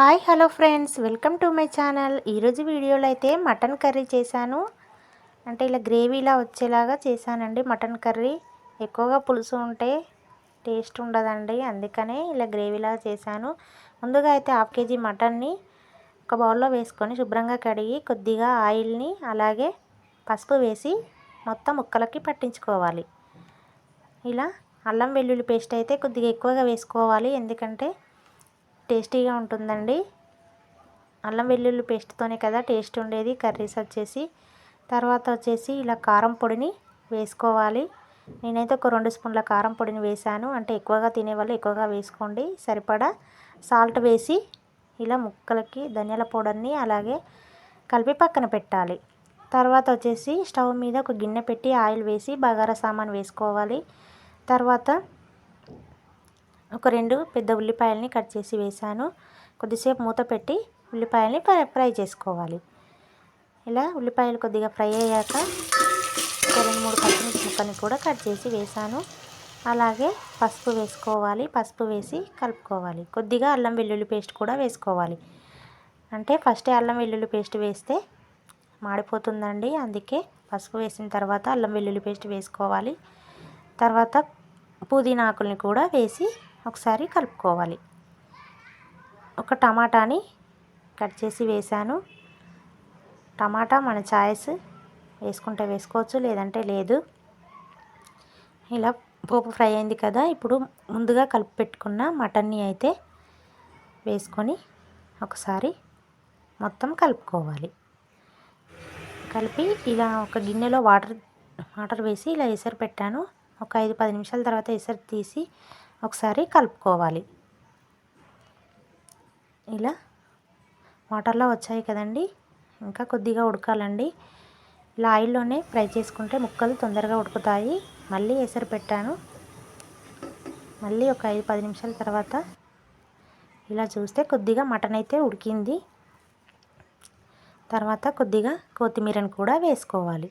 Hi hello friends. Welcome to my channel. ఈరోజు వీడియోలో అయితే మటన్ కర్రీ చేశాను. అంటే ఇలా గ్రేవీలా వచ్చేలాగా చేశానండి మటన్ కర్రీ. ఎక్కువగా పులుసు ఉంటే టేస్ట్ ఉండదండి. అందుకనే ఇలా గ్రేవీలా చేశాను. ముందుగా అయితే హాఫ్ కేజీ మటన్ని ఒక బౌల్లో వేసుకొని శుభ్రంగా కడిగి కొద్దిగా ఆయిల్ని అలాగే పసుపు వేసి మొత్తం ముక్కలకి పట్టించుకోవాలి. ఇలా అల్లం వెల్లుల్లి పేస్ట్ అయితే కొద్దిగా ఎక్కువగా వేసుకోవాలి. ఎందుకంటే టేస్టీగా ఉంటుందండి. అల్లం వెల్లుల్లి పేస్ట్తోనే కదా టేస్ట్ ఉండేది. కర్రీస్ వచ్చేసి తర్వాత వచ్చేసి ఇలా కారం పొడిని వేసుకోవాలి. నేనైతే ఒక రెండు స్పూన్ల కారం పొడిని వేశాను. అంటే ఎక్కువగా తినేవాళ్ళు ఎక్కువగా వేసుకోండి. సరిపడా సాల్ట్ వేసి ఇలా ముక్కలకి ధనియాల పౌడర్ని అలాగే కలిపి పక్కన పెట్టాలి. తర్వాత వచ్చేసి స్టవ్ మీద ఒక గిన్నె పెట్టి ఆయిల్ వేసి బగారా సామాన్ వేసుకోవాలి. తర్వాత ఒక రెండు పెద్ద ఉల్లిపాయలని కట్ చేసి వేసాను. కొద్దిసేపు మూత పెట్టి ఉల్లిపాయలని ఫ్రై చేసుకోవాలి. ఇలా ఉల్లిపాయలు కొద్దిగా ఫ్రై అయ్యాక ఒక రెండు మూడు పచ్చిమిర్చి ముక్కని కూడా కట్ చేసి వేసాను. అలాగే పసుపు వేసుకోవాలి. పసుపు వేసి కలుపుకోవాలి. కొద్దిగా అల్లం వెల్లుల్లి పేస్ట్ కూడా వేసుకోవాలి. అంటే ఫస్టే అల్లం వెల్లుల్లి పేస్ట్ వేస్తే మాడిపోతుందండి. అందుకే పసుపు వేసిన తర్వాత అల్లం వెల్లుల్లి పేస్ట్ వేసుకోవాలి. తర్వాత పుదీనా ఆకుల్ని కూడా వేసి ఒకసారి కలుపుకోవాలి. ఒక టమాటాని కట్ చేసి వేసాను టమాటా మన చాయిస్. వేసుకుంటే వేసుకోవచ్చు లేదంటే లేదు. ఇలా పోపు ఫ్రై అయింది కదా ఇప్పుడు ముందుగా కలిపి పెట్టుకున్న మటన్ని అయితే వేసుకొని ఒకసారి మొత్తం కలుపుకోవాలి. కలిపి ఇలా ఒక గిన్నెలో వాటర్ వాటర్ వేసి ఇలా ఎసరు పెట్టాను. ఒక ఐదు పది నిమిషాల తర్వాత ఎసరు తీసి ఒకసారి కలుపుకోవాలి. ఇలా వాటర్లో వచ్చాయి కదండి. ఇంకా కొద్దిగా ఉడకాలండి. ఇలా ఆయిల్లోనే ఫ్రై చేసుకుంటే ముక్కలు తొందరగా ఉడుకుతాయి. మళ్ళీ ఎసరు పెట్టాను. మళ్ళీ ఒక ఐదు పది నిమిషాల తర్వాత ఇలా చూస్తే కొద్దిగా మటన్ అయితే ఉడికింది. తర్వాత కొద్దిగా కొత్తిమీరను కూడా వేసుకోవాలి.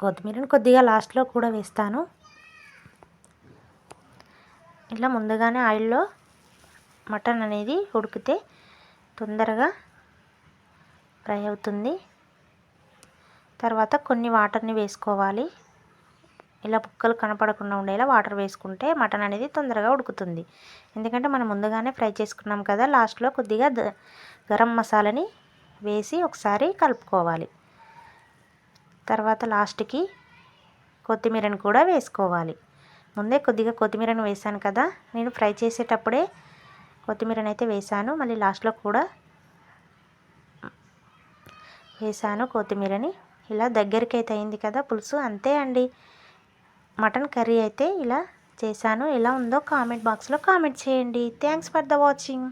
కొత్తిమీరను కొద్దిగా లాస్ట్లో కూడా వేస్తాను. ఇలా ముందుగానే ఆయిల్లో మటన్ అనేది ఉడికితే తొందరగా ఫ్రై అవుతుంది. తర్వాత కొన్ని వాటర్ని వేసుకోవాలి. ఇలా బుక్కలు కనపడకుండా ఉండేలా వాటర్ వేసుకుంటే మటన్ అనేది తొందరగా ఉడుకుతుంది. ఎందుకంటే మనం ముందుగానే ఫ్రై చేసుకున్నాం కదా లాస్ట్లో కొద్దిగా గరం మసాలాని వేసి ఒకసారి కలుపుకోవాలి. తర్వాత లాస్ట్కి కొత్తిమీరని కూడా వేసుకోవాలి. ముందే కొద్దిగా కొత్తిమీరను వేసాను కదా. నేను ఫ్రై చేసేటప్పుడే కొత్తిమీరని అయితే వేసాను మళ్ళీ లాస్ట్లో కూడా వేసాను కొత్తిమీరని. ఇలా దగ్గరికి అయితే అయింది కదా పులుసు. అంతే అండి. మటన్ కర్రీ అయితే ఇలా చేశాను. ఎలా ఉందో కామెంట్ బాక్స్లో కామెంట్ చేయండి. Thanks for the watching.